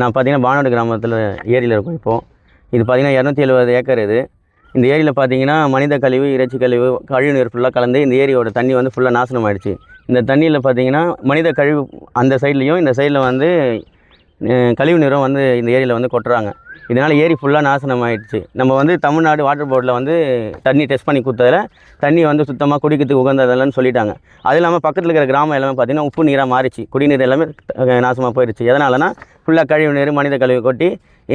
நான் பார்த்தீங்கன்னா வானோடு கிராமத்தில் ஏரியில் இருக்கும் இப்போது இது பார்த்திங்கன்னா இரநூத்தி எழுபது ஏக்கர் இது. இந்த ஏரியில் பார்த்தீங்கன்னா மனித கழிவு இறைச்சி கழிவு கழிவு நீர் ஃபுல்லாக கலந்து இந்த ஏரியோட தண்ணி வந்து ஃபுல்லாக நாசனம் ஆயிடுச்சு இந்த தண்ணியில் பார்த்தீங்கன்னா மனித கழிவு அந்த சைட்லேயும் இந்த சைடில் வந்து கழிவு நீரும் வந்து இந்த ஏரியில் வந்து கொட்டுறாங்க. இதனால் ஏரி ஃபுல்லாக நாசனம் ஆயிடுச்சு நம்ம வந்து தமிழ்நாடு வாட்டர் போர்டில் வந்து தண்ணி டெஸ்ட் பண்ணி கொடுத்ததில் தண்ணி வந்து சுத்தமாக குடிக்கிறதுக்கு உகந்ததில்லன்னு சொல்லிட்டாங்க. அது இல்லாமல் பக்கத்தில் இருக்கிற கிராமம் எல்லாமே பார்த்தீங்கன்னா உப்பு நீராக மாறிச்சு. குடிநீர் எல்லாமே நாசமாக போயிடுச்சு. எதனாலனா ஃபுல்லாக கழிவு நீர் மனித கழிவு கொட்டி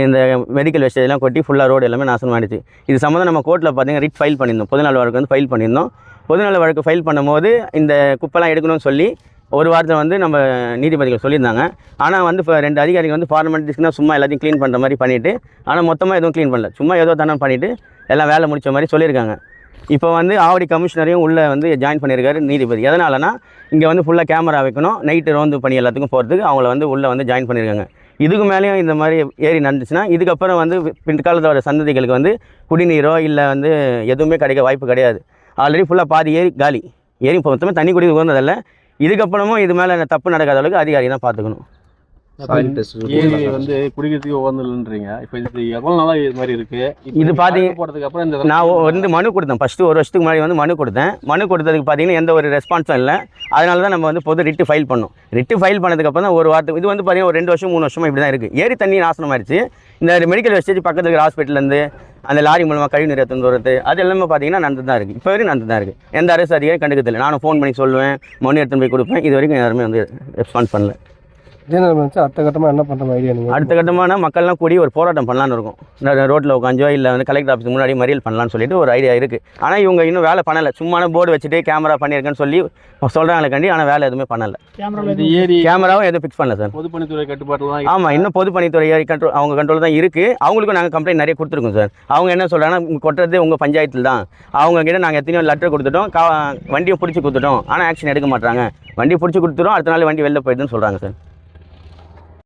இந்த மெடிக்கல் வேஸ்டேஜ்லாம் கொட்டி ஃபுல்லாக ரோடு எல்லாமே நாசனம் ஆயிடுச்சு. இது சம்மந்தம் நம்ம கோர்ட்டில் பார்த்தீங்கன்னா ரிட் ஃபைல் பண்ணியிருந்தோம். பொதுநல வழக்கு வந்து ஃபைல் பண்ணியிருந்தோம். பொதுநல வழக்கு ஃபைல் பண்ணும்போது இந்த குப்பைலாம் எடுக்கணும்னு சொல்லி ஒரு வாரத்தில் வந்து நம்ம நீதிபதிகள் சொல்லியிருந்தாங்க. ஆனால் வந்து இப்போ ரெண்டு அதிகாரிகள் வந்து ஃபார்மாலிட்டிஸ்க்குனா சும்மா எல்லாத்தையும் க்ளீன் பண்ணுற மாதிரி பண்ணிவிட்டு ஆனால் மொத்தமாக எதுவும் க்ளீன் பண்ணல. சும்மா ஏதோ தானே பண்ணிவிட்டு எல்லாம் வேலை முடித்த மாதிரி சொல்லியிருக்காங்க. இப்போ வந்து ஆவடி கமிஷனரையும் உள்ளே வந்து ஜாயின் பண்ணியிருக்காரு நீதிபதி. எதனாலனா இங்கே வந்து ஃபுல்லாக கேமரா வைக்கணும் நைட்டு ரோந்து பணி எல்லாத்துக்கும் போகிறதுக்கு அவங்கள வந்து உள்ளே வந்து ஜாயின் பண்ணியிருக்காங்க. இதுக்கு மேலேயும் இந்த மாதிரி ஏரி நடந்துச்சுன்னா இதுக்கப்புறம் வந்து பின்காலத்தில் வர சந்ததிகளுக்கு வந்து குடிநீரோ இல்லை வந்து எதுவுமே கிடைக்க வாய்ப்பு கிடையாது. ஆல்ரெடி ஃபுல்லாக பாதி ஏரி காலி. ஏரி இப்போ தண்ணி குடி உகந்ததில்லை. இதுக்கப்புறமும் இது மேலே தப்பு நடக்காத அளவுக்கு அதிகாரி தான் பார்த்துக்கணும். ஏரி வந்து குடிக்கிறதுக்கு உகந்ததுன்றீங்க இப்போ இது எவ்வளோ இது மாதிரி இருக்கு? இது அப்புறம் இந்த நான் வந்து மனு கொடுத்தேன். ஃபஸ்ட்டு ஒரு வருஷத்துக்கு முன்னாடி வந்து மனு கொடுத்தேன். மனு கொடுத்ததுக்கு பார்த்தீங்கன்னா எந்த ஒரு ரெஸ்பான்ஸும் இல்லை. அதனால தான் நம்ம வந்து பொது ரிட்டு ஃபைல் பண்ணோம். ரிட்டு ஃபைல் பண்ணதுக்கப்புறம் தான் ஒரு வாரத்துக்கு இது வந்து பார்த்தீங்கன்னா ஒரு ரெண்டு வருஷம் மூணு வருஷமா இப்படி தான் இருக்குது ஏரி தண்ணி நாசனம் ஆயிடுச்சு இந்த மெடிக்கல் வெஸ்டேஜ் பக்கத்தில் இருக்கிற ஹாஸ்பிட்டல்லேருந்து அந்த லாரி மூலமாக கழிவு நீர் எடுத்துன்னு வரது அது எல்லாமே பார்த்தீங்கன்னா நடந்து தான் இருக்குது இப்போ வரைக்கும் நடந்து தான் இருக்குது எந்த அரசு அதிகாரி கண்டுக்கிறதில்லை. நானும் ஃபோன் பண்ணி சொல்லுவேன். மனு எடுத்துன்னு போய் கொடுப்பேன். இது வரைக்கும் யாருமே வந்து ரெஸ்பான்ஸ் பண்ணல. இதே இருந்துச்சு அடுத்த கட்டமாக என்ன பண்ணுற ஐடியா நீங்கள் அடுத்த கட்டமான மக்கள்லாம் கூடி ஒரு போராட்டம் பண்ணலான்னு இருக்கும். ரோட்டில் உட்காந்தோ இல்லை வந்து கலெக்டர் ஆஃபீஸ் முன்னாடி மறியல் பண்ணலான்னு சொல்லிட்டு ஒரு ஐடியா இருக்குது ஆனால் இவங்க இன்னும் வேலை பண்ணலை. சும்மான போர்டு வச்சுட்டு கேமரா பண்ணியிருக்கேன்னு சொல்லி சொல்கிறாங்களே கண்டி ஆனால் வேலை எதுவுமே பண்ணலை. கேமராவும் எதுவும் ஃபிக்ஸ் பண்ணல சார் பொதுப்பணித்துறை கட்டுப்பாட்டில் தான் ஆமாம் இன்னும் பொதுப்பணித்துறை கண்ட்ரோல் அவங்க கண்ட்ரோல் தான் இருக்குது அவங்களுக்கும் நாங்கள் கம்ப்ளைண்ட் நிறைய கொடுத்துருக்கோம் சார் அவங்க என்ன சொல்கிறாங்கன்னா கொட்டுறது உங்கள் பஞ்சாயத்தில் தான். அவங்க கிட்ட நாங்கள் எத்தனையோ லெட்டர் கொடுத்துட்டோம். கா வண்டியை பிடிச்சி கொடுத்துட்டோம். ஆனால் ஆக்ஷன் எடுக்க மாட்டாங்க வண்டி பிடிச்சி கொடுத்துட்டோம். அடுத்த நாள் வண்டி வெளில போயிடுதுன்னு சொல்கிறாங்க சார்